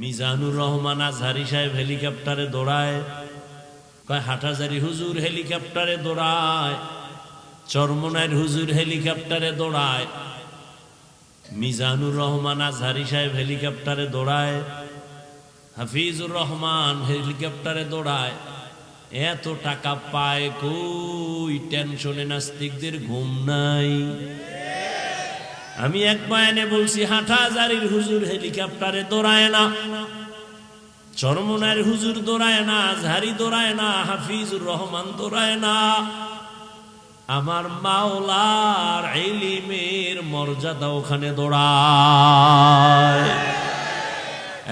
মিজানুর রহমান আজহারি সাহেব হেলিকপ্টারে দৌড়ায়, কয় হাটাজারি হুজুর হেলিকপ্টারে দৌড়ায় চরমনায়ের হুজুর হেলিকপ্টারে দৌড়ায়, মিজানুর রহমান আজহারি সাহেব হেলিকপ্টারে দৌড়ায়, হাফিজুর রহমান হেলিকপ্টারে দৌড়ায়। এত টাকা পায় কই? টেনশনে নাস্তিকদের ঘুম নাই। আমি এক বয়ানে বলছি হাটাজারির হুজুর হেলিকপ্টারে দৌড়ায় না। চরমনার হুজুর দৌড়ায় না ঝাড়ি দৌড়ায় না, হাফিজুর রহমান দৌড়ায় না। আমার মাওলার এলিমের মর্যাদা ওখানে দৌড়ায়।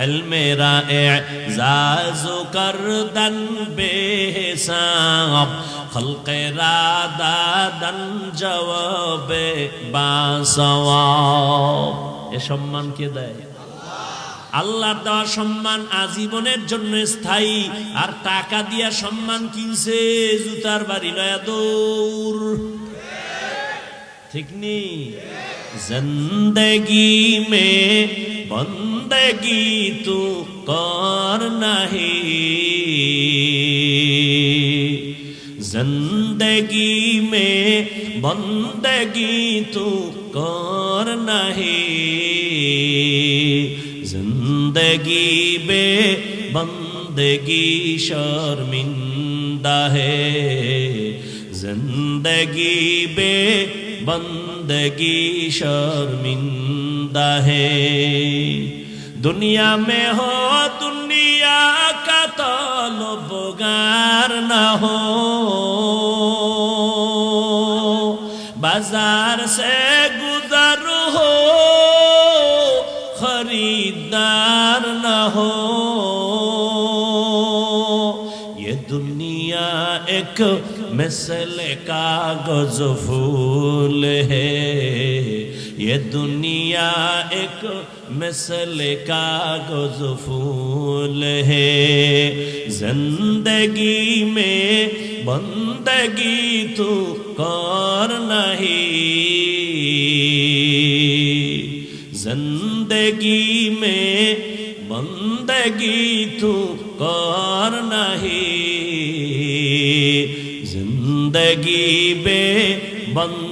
علم رائع زاز کردن بے حساب خلق را دادن جواب বাসাওয়াব এ সম্মান কে দেয়? আল্লাহর দেওয়া সম্মান আজীবনের জন্য স্থায়ী। আর টাকা দিয়া সম্মান কিনছে জুতার বাড়ি লয়া দৌড়। ঠিক নেই? জিন্দগি মে বন্ধ बंदगी तू कर नहीं जिंदगी में बंदगी तू कर नहीं जिंदगी बे बंदगी शर्मिंदा है जिंदगी बे बंदगी शर्मिंदा है दुनिया में हो दुनिया का तलबगार न हो बाजार से गुजर हो खरीदार न हो ये दुनिया एक मिसल कागज फूल है یہ دنیا ایک مثل کا گز پھول ہے۔ زندگی میں بندگی تو کار نہیں۔ زندگی میں بندگی تو کار نہیں۔ زندگی بے بند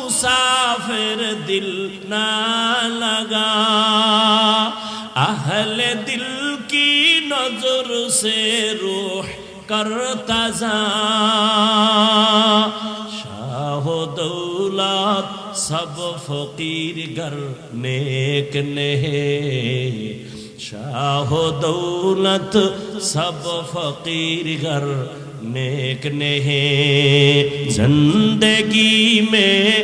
مسافر دل نہ لگا۔ اہل دل کی نظر سے روح کر تزا شاہ و دولت سب فقیر گر نیک نہے۔ شاہ و دولت سب فقیر گر نیک نہے۔ زندگی میں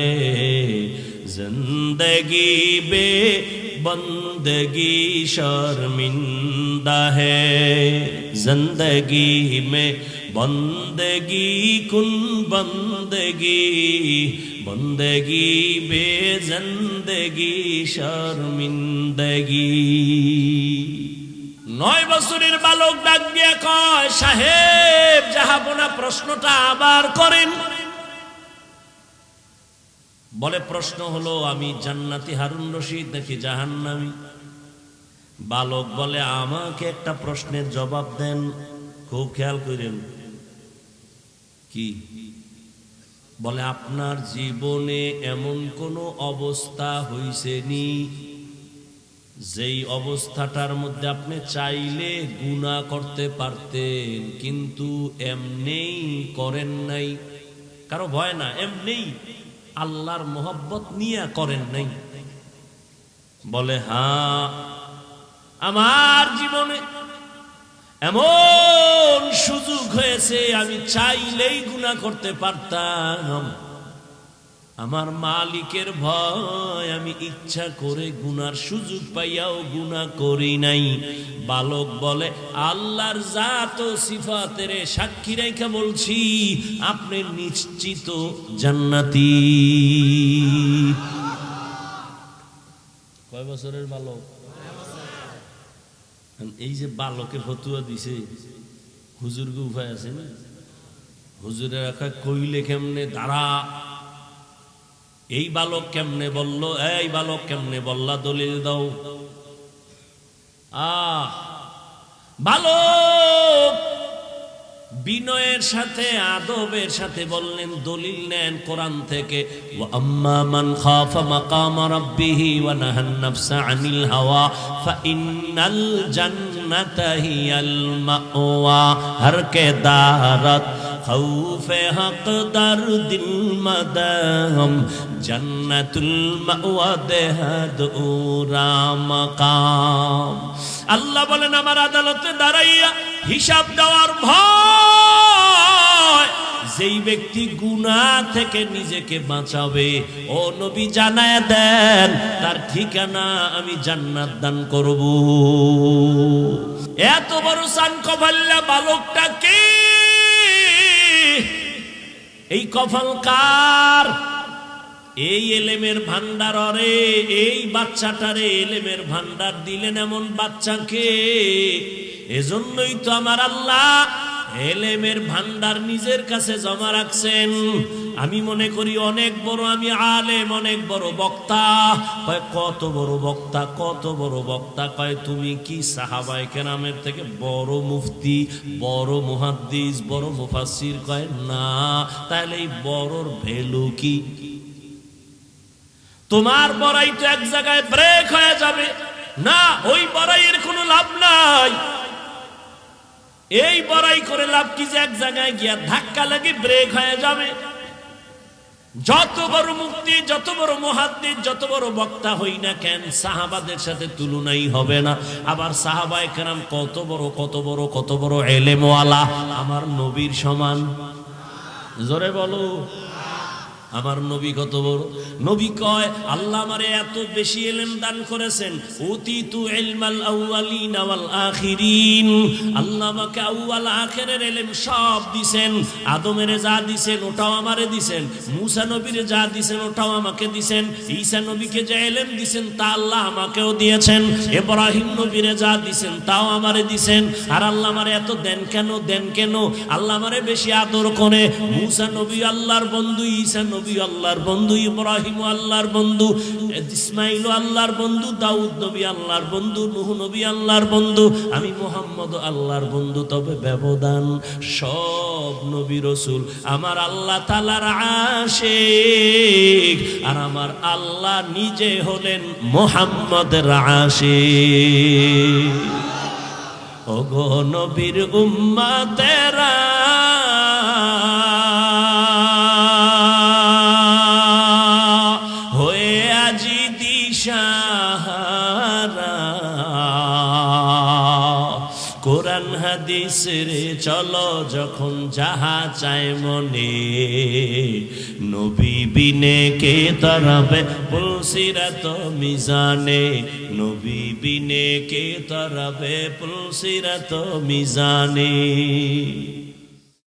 জিন্দগি বে বন্দগি শর্মিন্দা হে জিন্দগি মে বন্দগি কুন বন্দগি বন্দগি বে জিন্দগি শর্মিন্দগি নয় বছরের বালক ডাক দিয়ে কয় সাহেব যাহা বোনা প্রশ্নটা আবার করেন করেন বলে, প্রশ্ন হলো, আমি জান্নাতি হারুন রশিদ নাকি জাহান্নামি? বালক বলে, আমাকে একটা প্রশ্নের জবাব দেন, খুব খেয়াল করেন। কি? বলে, আপনার জীবনে এমন কোনো অবস্থা হইছে নি, যেই অবস্থাটার মধ্যে আপনি চাইলে গুণা করতে পারতেন, কিন্তু এমনেই করেন নাই। কারও ভয় না, এমনেই আল্লাহর মোহব্বত নিয়ে করেন নাই। বলে হা আমার জীবনে এমন সুযোগ হয়েছে, আমি চাইলেই গুণা করতে পারতাম। আমার মালিকের ভয়, আমি ইচ্ছা করে গুনার সুযোগ পাইয়াও গুণা করি নাই। বালক বলে, আল্লাহর জাত ও সিফাতের সাক্ষী রেখা বলছি, আপনি নিশ্চিত জান্নাতি। কয় বছরের বালক? এই যে বালকে ফতুয়া দিছে, হুজুরকে উপায় আছে না? হুজুরের একা কইলে কেমনে দাঁড়া? এই বালক কেমনে বলল, এই বালক কেমনে বললা, দলিল দাও। আহ, বালক বিনয়ের সাথে, আদবের সাথে বললেন, দলিল নেন কোরআন থেকে। ওয়া আম্মা মান খাফা হাওয়া خوف حق در دل مدہم جنت المعوہ دہد اورا مقام. আল্লাহ বলেন, আমার আদালতে দাঁড়াইয়া হিসাব দেওয়ার ভয়। যেই ব্যক্তি গুনা থেকে নিজেকে বাঁচাবে, ও নবী জানায় দেন, তার ঠিকানা আমি জান্নাত দান করব। এত বড় সান কভাল্লা বালকটা কে? এই কফল কার? এই এলেমের ভান্ডার অরে, এই বাচ্চাটারে এলেমের ভান্ডার দিলেন এমন বাচ্চাকে। এজন্যই তো আমার আল্লাহ এলেমের ভান্ডার নিজের কাছে জমা রাখছেন। আমি মনে করি অনেক বড়, আমি আলেম, অনেক বড় বক্তা। কয়, কত বড় বক্তা, কত বড় বক্তা। কয়, তুমি কি সাহাবাই কেরামের থেকে বড় মুফতি, বড় মুহাদ্দিস, বড় মুফাসির কয়, না। তাহলে এই বড়র ভ্যালু কি? তোমার বড়াই তো এক জায়গায় ব্রেক হয়ে যাবে। না, ওই বড়াইয়ের কোনো লাভ নাই। এই বড়াই করে লাভ কি যে এক জায়গায় গিয়া ধাক্কা লাগে ব্রেক হয়ে যাবে? যত বড় মুক্তি, যত বড় মহাদ্দির যত বড় বক্তা হই না কেন, সাহাবাদের সাথে তুলনাই হবে না। আবার সাহাবায় কেরাম কত বড় কত বড় কত বড় এলেমওয়ালা, আমার নবীর সমান। জোরে বলো। আমার নবী কত বড়? নবী কয়, আল্লাহ আমারে এত বেশি এলেম দান করেছেন। অতীতু ইলমাল আউয়ালিন আখিরিন। আল্লাহ আমাকে আউয়াল আখিরের এলেম সব দিছেন। আদমের যা দিছেন, ওটাও আমারে দিছেন। মুসা নবীর যা দিছেন, ওটাও আমাকে দিছেন। ঈসা নবীকে যে এলেম দিছেন, তা আল্লাহ আমাকেও দিয়েছেন। ইব্রাহিম নবীরে যা দিছেন, তাও আমারে দিছেন। আর আল্লাহ আমারে এত দেন কেন দেন কেন? আল্লাহ আমারে বেশি আদর করে। মুসা নবী আল্লাহর বন্ধু, ঈসা আল্লাহর বন্ধু, ইব্রাহিম আল্লাহর বন্ধু, ইসমাইল আল্লাহর বন্ধু, দাউদ নবী আল্লাহর বন্ধু, নুহ নবী আল্লাহর বন্ধু, আমি মোহাম্মদ আল্লাহর বন্ধু, তবে ব্যবধান সব নবী রসুল। আমার আল্লাহ তালার আশেক, আর আমার আল্লাহ নিজে হলেন মোহাম্মদের আশেক। ওগো নবীর উম্মা তেরা হাদিস চল যখন যাহা চায় মনে। নবী বিনে কে তরবে? তো মিজানে। নবী বিনে কে তরবে? তো মিজানে।